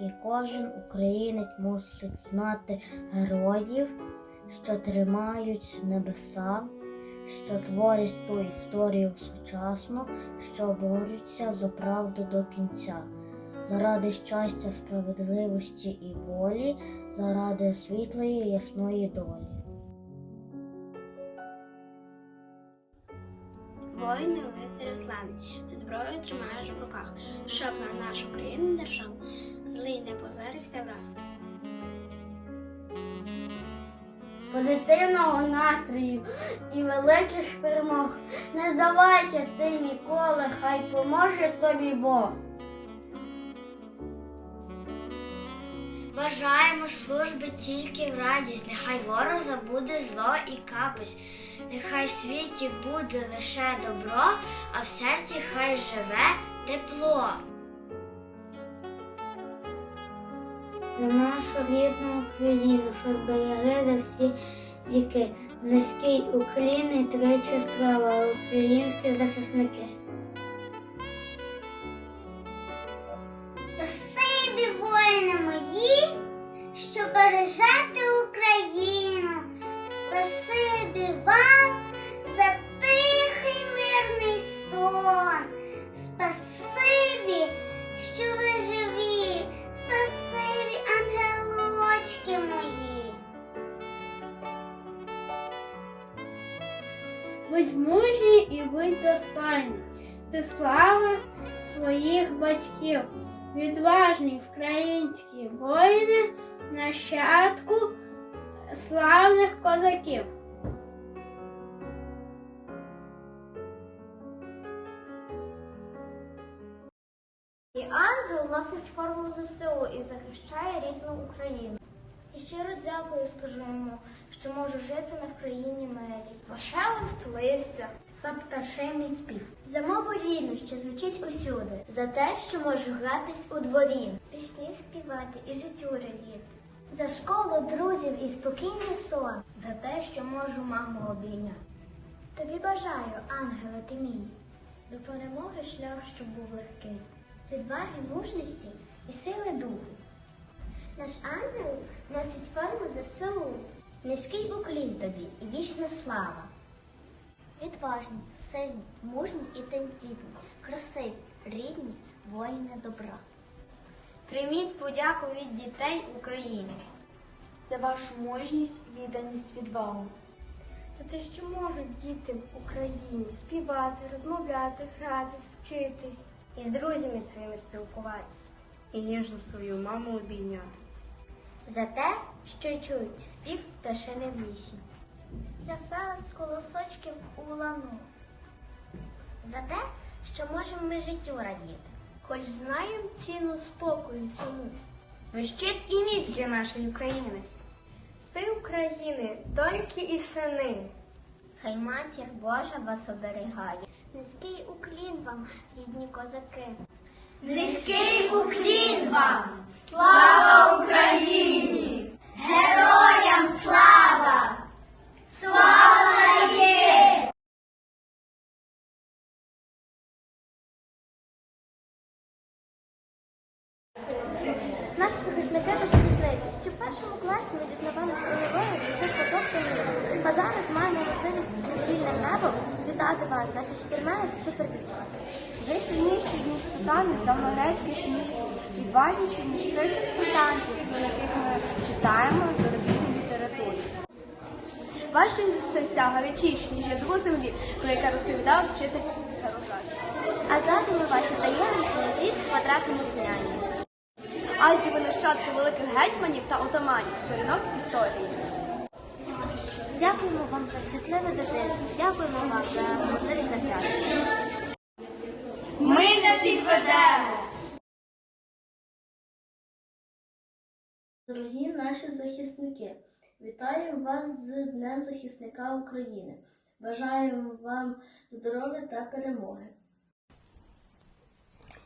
І кожен українець мусить знати героїв, що тримають небеса, що творять ту історію сучасну, що борються за правду до кінця, заради щастя, справедливості і волі, заради світлої ясної долі. Воїни лицарів славні, ти зброю тримаєш в руках, щоб на нашу країну не позарився враг. позитивного настрою і великих перемог. Не здавайся ти ніколи, хай поможе тобі Бог. Бажаємо служби тільки в радість, нехай ворог забуде зло і капось, нехай в світі буде лише добро, а в серці хай живе тепло. За нашу рідну Україну, що зберегли за всі віки. Низький уклін і тричі слава, українські захисники. Спасибі, воїни мої, що бережете Україну. Спасибі вам Будь мужній і будь достойний. Ти слави своїх батьків, відважні українські воїни, нащадку славних козаків. І ангел носить форму ЗСУ і захищає рідну Україну. І щиро дякую скажу йому, що можу жити на країні. За шелест листя, за пташиний спів. За мову рідну, що звучить усюди. За те, що можу гратись у дворі. Пісні співати і життю радіти. За школу, друзів і спокійний сон. За те, що можу маму обійняти. Тобі бажаю, ангеле ти мій, до перемоги шлях, щоб був легкий, відваги, мужності і сили духу. Наш ангел носить форму ЗСУ. Низький уклін тобі і вічна слава. Відважні, сильні, мужні і тендітні, красиві, рідні, воїни добра. Прийміть подяку від дітей України. за вашу мужність, відданість, відвагу. За те, що можуть діти в Україні співати, розмовляти, гратись, вчитись. І з друзями своїми спілкуватися. І ніжно свою маму обійняти. За те, що чують спів пташини в лісі. За фелес колосочків у лану. За те, що можемо ми життю радіти. Хоч знаємо ціну спокою цьому. Ви щит і міць для нашої України. Ви України, доньки і сини. Хай матір Божа вас оберігає. Низький уклін вам, рідні козаки. Низький уклін вам! Слава Україні! Героям слава! Слава! Наші захисники та ще в першому класі ми дізнавалися про героїв лише з казок та. А зараз маємо можливість з вільним небом вітати вас, наші супермени та супердівчата. Ви сильніші, ніж титани з давногрецьких міст, відважніші, ніж 300 спартанців, про яких ми читаємо в зарубіжній літературі. Ваші серця гарячіші, ніж ядро землі, про яке розповідав вчитель Каружак. А задуми ваші таємніші звід з квадратними. Адже ви нащадки великих гетьманів та отаманів, сторінок історії. Дякуємо вам за щасливе дитинство. Дякуємо вам за можливість навчатися. Ми не підведемо! Дорогі наші захисники, вітаємо вас з Днем захисника України. Бажаємо вам здоров'я та перемоги.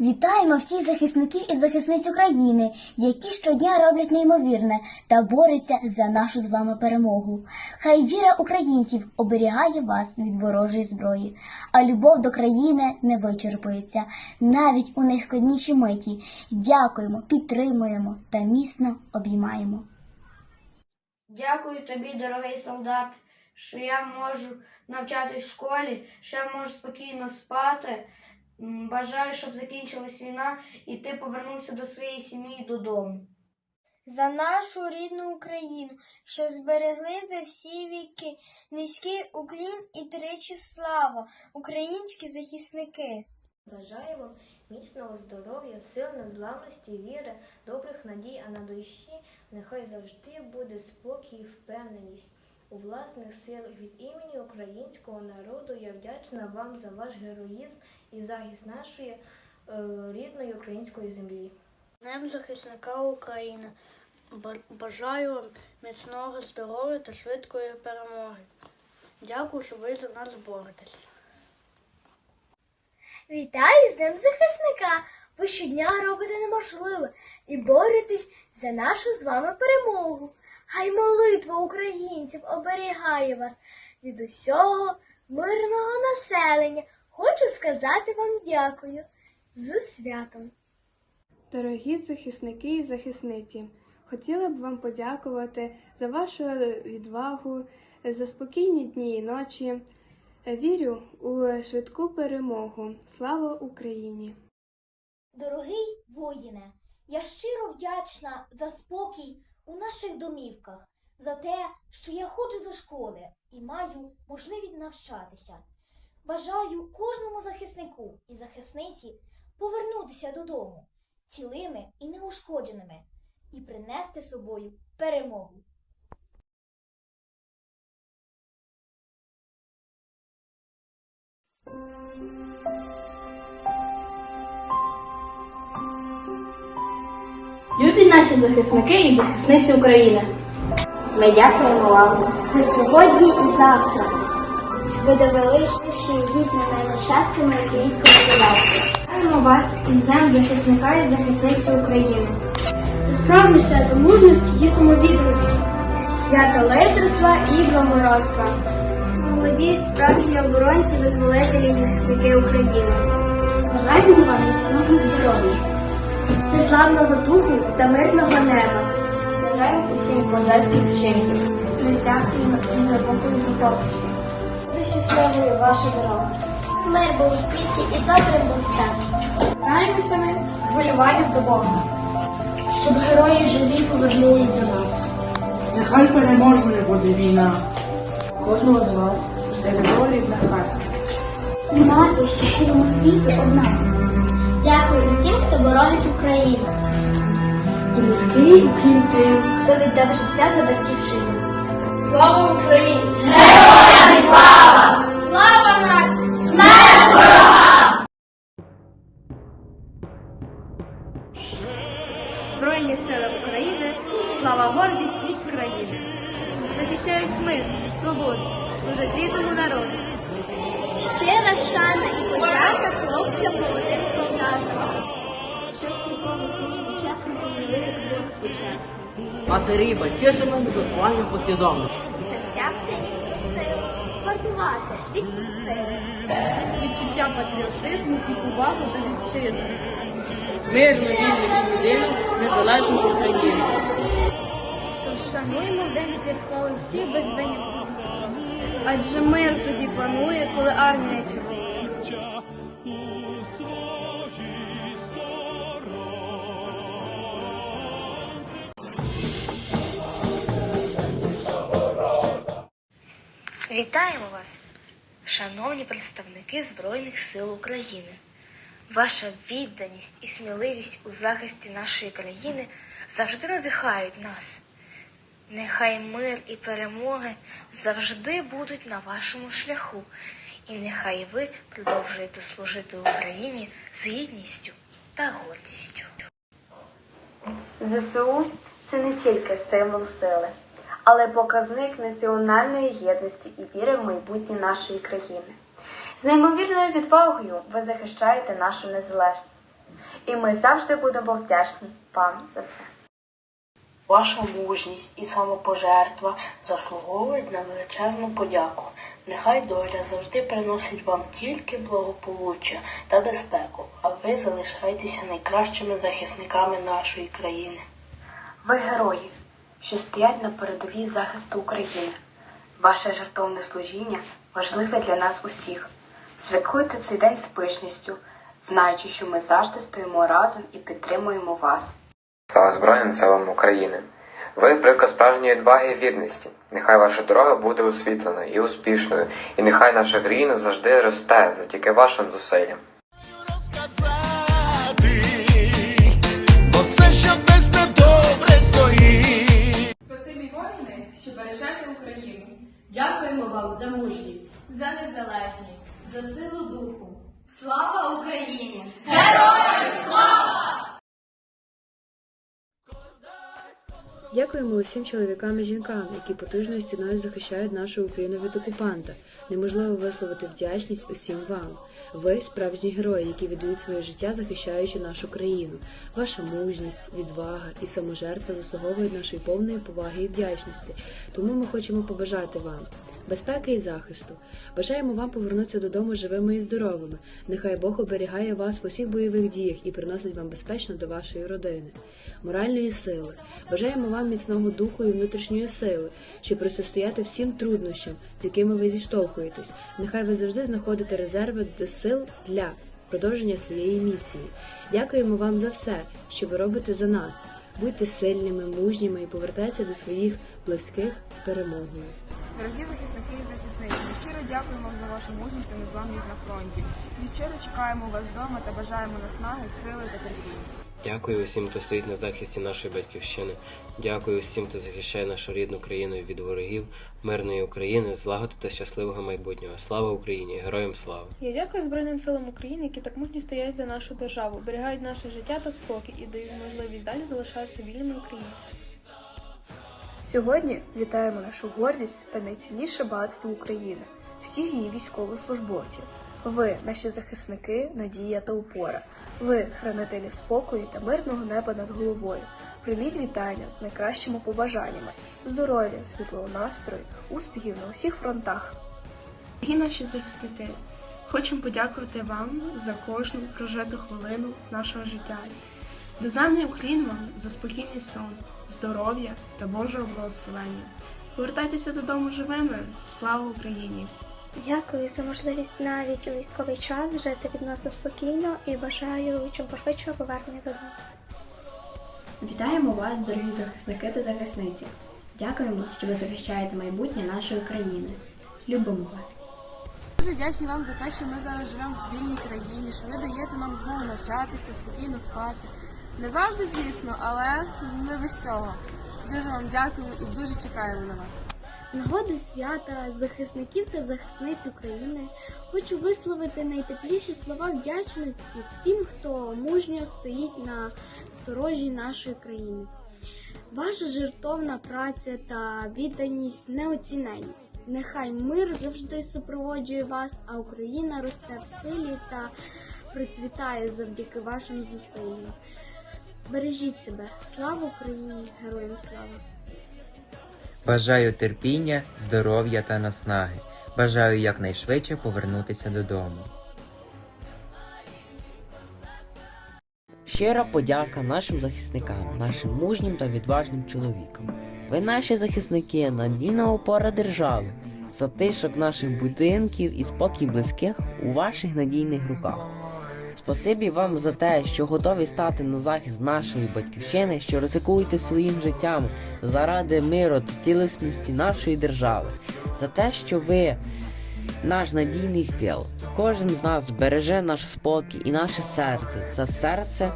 Вітаємо всіх захисників і захисниць України, які щодня роблять неймовірне та борються за нашу з вами перемогу. Хай віра українців оберігає вас від ворожої зброї, а любов до країни не вичерпується навіть у найскладніші миті. Дякуємо, підтримуємо та міцно обіймаємо. Дякую тобі, дорогий солдат, що я можу навчатись в школі, що я можу спокійно спати. Бажаю, щоб закінчилась війна і ти повернувся до своєї сім'ї додому. За нашу рідну Україну, що зберегли за всі віки, низький уклін і тричі слава, українські захисники. Бажаю вам міцного здоров'я, сил, незламності, віри, добрих надій, а на душі нехай завжди буде спокій і впевненість. У власних силах від імені українського народу я вдячна вам за ваш героїзм і захист нашої е, рідної української землі. Днем захисника України. Бажаю вам міцного здоров'я та швидкої перемоги. Дякую, що ви за нас боретесь. Вітаю з Днем захисника! Ви щодня робите неможливе і боретесь за нашу з вами перемогу. Хай молитва українців оберігає вас від усього мирного населення. Хочу сказати вам дякую з святом. Дорогі захисники і захисниці, хотіла б вам подякувати за вашу відвагу, за спокійні дні і ночі. Вірю у швидку перемогу. Слава Україні! Дорогий воїне, я щиро вдячна за спокій у наших домівках, за те, що я ходжу до школи і маю можливість навчатися. Бажаю кожному захиснику і захисниці повернутися додому цілими і неушкодженими і принести з собою перемогу. Наші захисники і захисниці України. Ми дякуємо вам за сьогодні і завтра. Ви довели, що гідними нащадками українського козацтва. Вітаємо вас із Днем захисника і захисниці України. Це справжнє свято мужності і самовідданості. Свято лицарства і благородства. Молоді справжні оборонці, визволителі і захисники України. Бажаємо вам міцного здоров'я, незламного духу та мирного неба. Бажаємо усім козацьких вчинків, сміття і глибокої духовності. Буде щасливою ваша дорога. Мир був у світі і добрим був час. Вітаємося ми з хвилюванням до Бога, щоб герої живі повернулись до нас. Нехай переможною буде війна. Кожного з вас жде любов рідна хата. І мати, що в цілому світі одна. Боронить Україну, І низький уклін тим, Хто віддав життя за батьківщину? Слава Україні! Слава нації! Збройні сили України, слава гордість від країни. Захищають мир, свободу, служать рідному народу. Щира шана Матері, батьки, шановні, виховання послідовно. У серцях синіх зростили, вартувати відпустили. Відчуття патріотизму і повагу до вітчизни. Мирну, вільну і людину, незалежну Україну. Тож шануємо в день святковий всіх без винятку. Адже мир тоді панує, коли армія червона. Вітаємо вас, шановні представники Збройних сил України. Ваша відданість і сміливість у захисті нашої країни завжди надихають нас. Нехай мир і перемоги завжди будуть на вашому шляху, і нехай ви продовжуєте служити Україні з гідністю та гордістю. ЗСУ це не тільки символ сили, але показник національної єдності і віри в майбутнє нашої країни. З неймовірною відвагою ви захищаєте нашу незалежність. І ми завжди будемо вдячні вам за це. Ваша мужність і самопожертва заслуговують на величезну подяку. Нехай доля завжди приносить вам тільки благополуччя та безпеку, а ви залишайтеся найкращими захисниками нашої країни. Ви герої, що стоять на передовій захисту України. Ваше жертовне служіння важливе для нас усіх. Святкуйте цей день з пишністю, знаючи, що ми завжди стоїмо разом і підтримуємо вас. Слава Збройним силам України! Ви приклад справжньої відваги і вірності. Нехай ваша дорога буде освітленою і успішною, і нехай наша країна завжди росте завдяки вашим зусиллям. бо все, що Дякуємо вам за мужність, За незалежність. за силу духу. Слава Україні! Героям слава! Дякуємо усім чоловікам і жінкам, які потужною стіною захищають нашу Україну від окупанта. Неможливо висловити вдячність усім вам. Ви справжні герої, які віддають своє життя, захищаючи нашу країну. Ваша мужність, відвага і саможертва заслуговують нашої повної поваги і вдячності. Тому ми хочемо побажати вам безпеки і захисту. Бажаємо вам повернутися додому живими і здоровими. Нехай Бог оберігає вас в усіх бойових діях і приносить вам безпечно до вашої родини, моральної сили. Бажаємо вам міцного духу і внутрішньої сили, щоб протистояти всім труднощам, з якими ви зіштовхуєтесь. Нехай ви завжди знаходите резерви сил для продовження своєї місії. Дякуємо вам за все, що ви робите за нас. Будьте сильними, мужніми і повертайтеся до своїх близьких з перемогою. Дорогі захисники і захисниці, ми щиро дякуємо вам за вашу мужність та незламність на фронті. Ми щиро чекаємо вас вдома та бажаємо наснаги, сили та терпіння. Дякую усім, хто стоїть на захисті нашої батьківщини. Дякую усім, хто захищає нашу рідну країну від ворогів, мирної України, злагоди та щасливого майбутнього. Слава Україні! Героям слава! Я дякую Збройним силам України, які так мужньо стоять за нашу державу, оберігають наше життя та спокій і дають можливість далі залишатися вільними українцями. Сьогодні вітаємо нашу гордість та найцінніше багатство України, всіх її військовослужбовців. Ви, наші захисники, надія та опора. Ви хранителі спокою та мирного неба над головою. Прийміть вітання з найкращими побажаннями, здоров'я, світлого настрою, успіхів на усіх фронтах. Дорогі наші захисники, хочемо подякувати вам за кожну прожиту хвилину нашого життя. Доземний уклін вам за спокійний сон, здоров'я та Божого благословення. Повертайтеся додому живими. Слава Україні! Дякую за можливість навіть у військовий час жити відносно спокійно і бажаю чим пошвидшого повернення додому. Вітаємо вас, дорогі захисники та захисниці. Дякуємо, що ви захищаєте майбутнє нашої країни. Любимо вас. Дуже вдячні вам за те, що ми зараз живемо в вільній країні, що ви даєте нам змогу навчатися, спокійно спати. Не завжди, звісно, але не без цього. Дуже вам дякуємо і дуже чекаємо на вас. Нагоди свята захисників та захисниць України хочу висловити найтепліші слова вдячності всім, хто мужньо стоїть на сторожі нашої країни. Ваша жертовна праця та відданість неоціненні. Нехай мир завжди супроводжує вас, а Україна росте в силі та процвітає завдяки вашим зусиллям. Бережіть себе, слава Україні, героям слава! Бажаю терпіння, здоров'я та наснаги. Бажаю якнайшвидше повернутися додому. Щира подяка нашим захисникам, нашим мужнім та відважним чоловікам. Ви наші захисники, надійна опора держави, затишок наших будинків і спокій близьких у ваших надійних руках. Спасибі вам за те, що готові стати на захист нашої батьківщини, що ризикуєте своїм життям заради миру та цілісності нашої держави, за те, що ви наш надійний тил. Кожен з нас береже наш спокій і наше серце. Це серце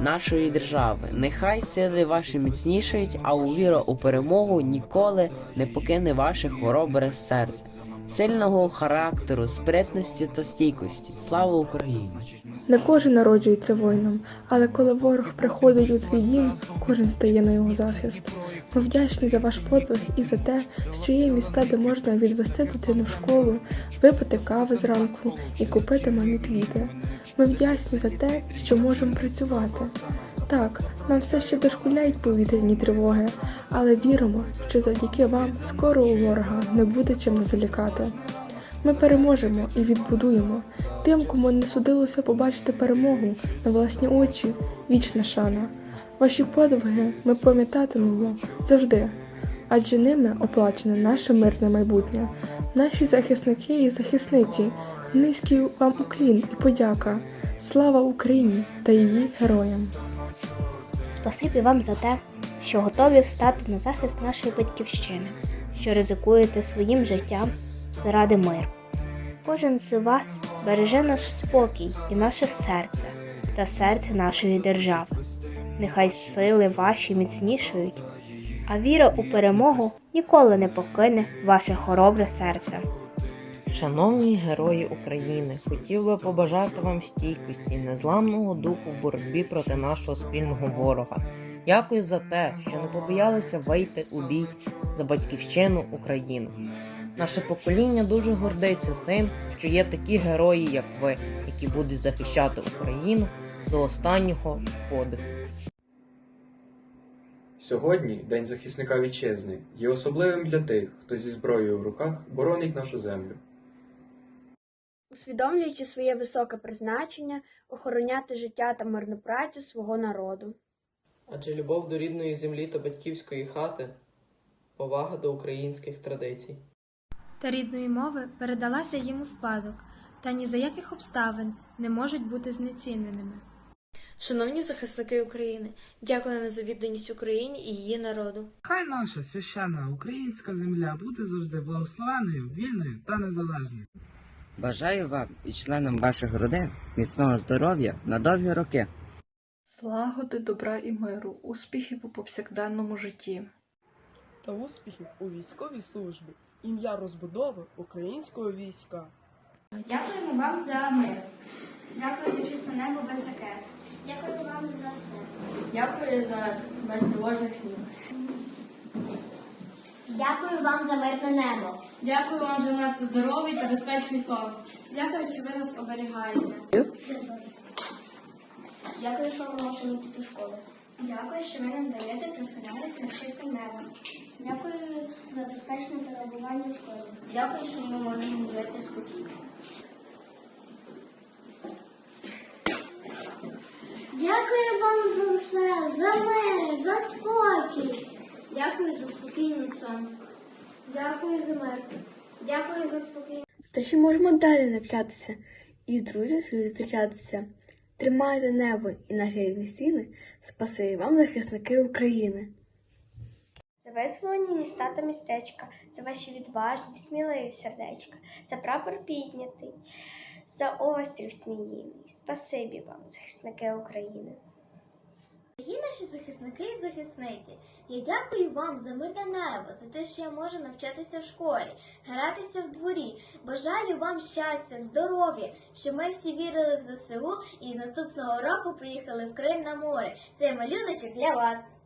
нашої держави. Нехай сили ваші міцнішають, а увіра у перемогу ніколи не покине ваше хоробре серце. Сильного характеру, спритності та стійкості. Слава Україні! Не кожен народжується воїном, але коли ворог приходить у твій дім, кожен стає на його захист. Ми вдячні за ваш подвиг і за те, що є міста, де можна відвести дитину в школу, випити кави зранку і купити мамі квіти. Ми вдячні за те, що можемо працювати. Так, нам все ще дошкуляють повітряні тривоги, але віримо, що завдяки вам скоро у ворога не буде чим не залякати. Ми переможемо і відбудуємо. Тим, кому не судилося побачити перемогу на власні очі, вічна шана. Ваші подвиги ми пам'ятатимемо завжди, адже ними оплачене наше мирне майбутнє. Наші захисники і захисниці, низький вам уклін і подяка. Слава Україні та її героям! Спасибі вам за те, що готові встати на захист нашої батьківщини, що ризикуєте своїм життям заради миру. Кожен з вас береже наш спокій і наше серце та серце нашої держави. Нехай сили ваші міцнішають, а віра у перемогу ніколи не покине ваше хоробре серце. Шановні герої України, хотів би побажати вам стійкості, незламного духу в боротьбі проти нашого спільного ворога. Дякую за те, що не побоялися вийти у бій за батьківщину Україну. Наше покоління дуже гордиться тим, що є такі герої, як ви, які будуть захищати Україну до останнього подиху. Сьогодні День захисника вітчизни є особливим для тих, хто зі зброєю в руках боронить нашу землю. усвідомлюючи своє високе призначення охороняти життя та мирну працю свого народу. Адже любов до рідної землі та батьківської хати повага до українських традицій. Та рідної мови передалася їм у спадок, та ні за яких обставин не можуть бути знеціненими. Шановні захисники України, дякуємо за відданість Україні і її народу. Хай наша священна українська земля буде завжди благословеною, вільною та незалежною. Бажаю вам і членам ваших родин міцного здоров'я на довгі роки. Злагоди, добра і миру, успіхів у повсякденному житті. та успіхів у військовій службі, ім'я розбудови українського війська. Дякуємо вам за мир. Дякую за чисте небо без ракет. Дякую вам за все. Дякую за безтривожних снів. Дякую вам за мирне небо. Дякую вам за наш здоровий та безпечний сон. Дякую, що ви нас оберігаєте. Дякую, що ви можете йти до школи. Дякую, що ви нам даєте просинатися на чистим небом. Дякую за безпечне перебування в школі. Дякую, що ми можемо жити спокійно. Дякую вам за все, за мир, за спокій. Дякую за спокійний сон. Дякую за мир. Дякую за спокійний Те, що можемо далі навчатися і з своїх зустрічатися. Тримайте небо і наші рідні стіни. Спасибі вам, захисники України. За визволені міста та містечка, за ваші відважні, сміливі сердечка, за прапор піднятий, за острів сміїний. Спасибі вам, захисники України. Дорогі наші захисники і захисниці, я дякую вам за мирне небо, за те, що я можу навчатися в школі, гратися в дворі. Бажаю вам щастя, здоров'я, щоб ми всі вірили в ЗСУ і наступного року поїхали в Крим на море. Це малюночок для вас.